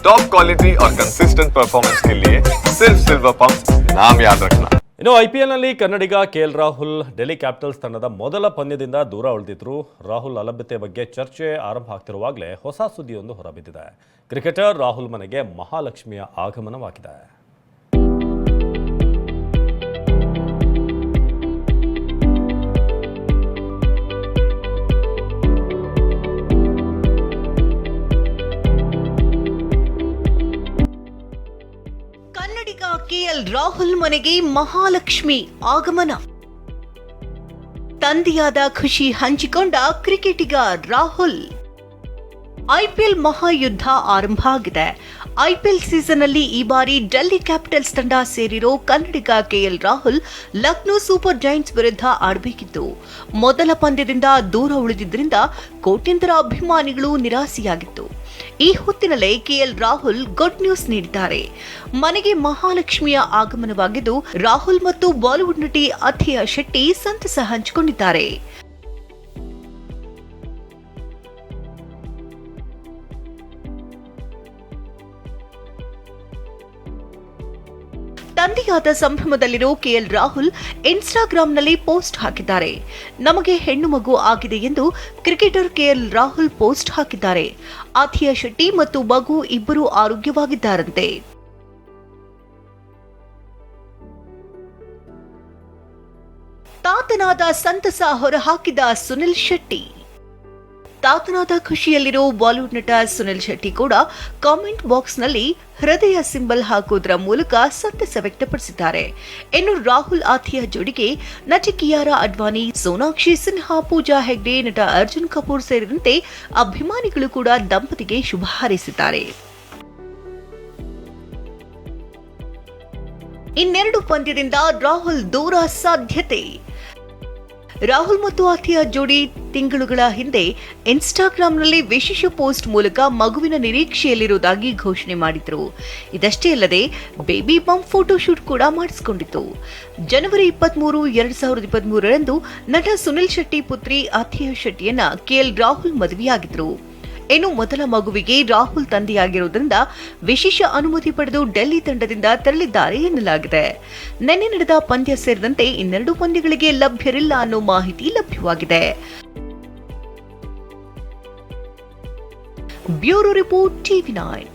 Top quality और consistent performance के लिए सिर्फ सिल्वर पंप नाम याद रखना ಇನ್ನು ಐ ಪಿ ಎಲ್ನಲ್ಲಿ ಕನ್ನಡಿಗ K L Rahul Delhi Capitals ತಂಡದ ಮೊದಲ ಪಂದ್ಯದಿಂದ ದೂರ ಉಳಿದಿದ್ರು ರಾಹುಲ್ ಅಲಭ್ಯತೆ ಬಗ್ಗೆ ಚರ್ಚೆ ಆರಂಭ ಆಗ್ತಿರುವಾಗಲೇ ಹೊಸ ಸುದ್ದಿಯೊಂದು ಹೊರಬಿದ್ದಿದೆ ಕ್ರಿಕೆಟರ್ ರಾಹುಲ್ ಮನೆಗೆ ಮಹಾಲಕ್ಷ್ಮಿಯ ಆಗಮನವಾಗಿದೆ ಕೆಎಲ್ ರಾಹುಲ್ ಮನೆಗೆ ಮಹಾಲಕ್ಷ್ಮಿ ಆಗಮನ. ತಂದೆಯಾದ ಖುಷಿ ಹಂಚಿಕೊಂಡ ಕ್ರಿಕೆಟಿಗ ರಾಹುಲ್. ಐಪಿಎಲ್ ಮಹಾಯುದ್ಧ ಆರಂಭ ಆಗಿದೆ. ಐಪಿಎಲ್ ಸೀಸನ್ ಅಲ್ಲಿ ಈ ಬಾರಿ ಡೆಲ್ಲಿ ಕ್ಯಾಪಿಟಲ್ಸ್ ತಂಡ ಸೇರಿರೋ ಕನ್ನಡಿಗ KL Rahul, Lucknow Super Giants ವಿರುದ್ಧ ಆಡಬೇಕಿತ್ತು. ಮೊದಲ ಪಂದ್ಯದಿಂದ ದೂರ ಉಳಿದಿದ್ದರಿಂದ ಕೋಟ್ಯಂತರ ಅಭಿಮಾನಿಗಳು ನಿರಾಸೆಯಾಗಿತ್ತು. ಈ ಹೊತ್ತಿನಲ್ಲೇ ಕೆಎಲ್ ರಾಹುಲ್ ಗುಡ್ ನ್ಯೂಸ್ ನೀಡಿದ್ದಾರೆ. ಮನೆಗೆ ಮಹಾಲಕ್ಷ್ಮಿಯ ಆಗಮನವಾಗಿದ್ದು, ರಾಹುಲ್ ಮತ್ತು ಬಾಲಿವುಡ್ ನಟಿ ಅಥಿಯಾ ಶೆಟ್ಟಿ ಸಂತಸ ಹಂಚಿಕೊಂಡಿದ್ದಾರೆ. ತಂದೆಯಾದ ಸಂಭ್ರಮದಲ್ಲಿರೋ ಕೆಎಲ್ ರಾಹುಲ್ ಇನ್ಸ್ಟಾಗ್ರಾಂನಲ್ಲಿ ಪೋಸ್ಟ್ ಹಾಕಿದ್ದಾರೆ. ನಮಗೆ ಹೆಣ್ಣು ಮಗು ಆಗಿದೆ ಎಂದು ಕ್ರಿಕೆಟರ್ ಕೆಎಲ್ ರಾಹುಲ್ ಪೋಸ್ಟ್ ಹಾಕಿದ್ದಾರೆ. ಆಥಿಯಾ ಶೆಟ್ಟಿ ಮತ್ತು ಮಗು ಇಬ್ಬರೂ ಆರೋಗ್ಯವಾಗಿದ್ದಾರಂತೆ. ತಾತನಾದ ಸಂತಸ ಹೊರಹಾಕಿದ ಸುನಿಲ್ ಶೆಟ್ಟಿ. ತಾತನಾದ ಖುಷಿಯಲ್ಲಿರೋ ಬಾಲಿವುಡ್ ನಟ ಸುನಿಲ್ ಶೆಟ್ಟಿ ಕೂಡ ಕಾಮೆಂಟ್ ಬಾಕ್ಸ್ನಲ್ಲಿ ಹೃದಯ ಸಿಂಬಲ್ ಹಾಕುವುದರ ಮೂಲಕ ಸಂತಸ ವ್ಯಕ್ತಪಡಿಸಿದ್ದಾರೆ. ಇನ್ನು ರಾಹುಲ್ ಆಥಿಯಾ ಜೋಡಿಗೆ ನಟಿ ಕಿಯಾರಾ ಅಡ್ವಾನಿ ಸೋನಾಕ್ಷಿ ಸಿನ್ಹಾ, ಪೂಜಾ ಹೆಗ್ಡೆ, ನಟ ಅರ್ಜುನ್ ಕಪೂರ್ ಸೇರಿದಂತೆ ಅಭಿಮಾನಿಗಳು ಕೂಡ ದಂಪತಿಗೆ ಶುಭ ಹಾರೈಸಿದ್ದಾರೆ. ಇನ್ನೆರಡು ಪಂದ್ಯದಿಂದ ರಾಹುಲ್ ದೂರ ಸಾಧ್ಯತೆ. ರಾಹುಲ್ ಮತ್ತು ಆಥಿಯಾ ಜೋಡಿ ತಿಂಗಳುಗಳ ಹಿಂದೆ ಇನ್ಸ್ಟಾಗ್ರಾಂನಲ್ಲಿ ವಿಶೇಷ ಪೋಸ್ಟ್ ಮೂಲಕ ಮಗುವಿನ ನಿರೀಕ್ಷೆಯಲ್ಲಿರುವುದಾಗಿ ಘೋಷಣೆ ಮಾಡಿದ್ರು. ಇದಷ್ಟೇ ಅಲ್ಲದೆ, ಬೇಬಿ ಬಂಪ್ ಫೋಟೋಶೂಟ್ ಕೂಡ ಮಾಡಿಸಿಕೊಂಡಿತ್ತು. ಜನವರಿ ಇಪ್ಪತ್ಮೂರು, ಎರಡ್ ಸಾವಿರದ ಇಪ್ಪತ್ಮೂರರಂದು ನಟ ಸುನಿಲ್ ಶೆಟ್ಟಿ ಪುತ್ರಿ ಆಥಿಯಾ ಶೆಟ್ಟಿಯನ್ನ ಕೆಎಲ್ ರಾಹುಲ್ ಮದುವೆಯಾಗಿದ್ರು. ಇನ್ನು ಮೊದಲ ಮಗುವಿಗೆ ರಾಹುಲ್ ತಂದೆಯಾಗಿರುವುದರಿಂದ ವಿಶೇಷ ಅನುಮತಿ ಪಡೆದು ಡೆಲ್ಲಿ ತಂಡದಿಂದ ತೆರಳಿದ್ದಾರೆ ಎನ್ನಲಾಗಿದೆ. ನಿನ್ನೆ ನಡೆದ ಪಂದ್ಯ ಸೇರಿದಂತೆ ಇನ್ನೆರಡು ಪಂದ್ಯಗಳಿಗೆ ಲಭ್ಯರಿಲ್ಲ ಅನ್ನೋ ಮಾಹಿತಿ ಲಭ್ಯವಾಗಿದೆ. Bureau report TV nine.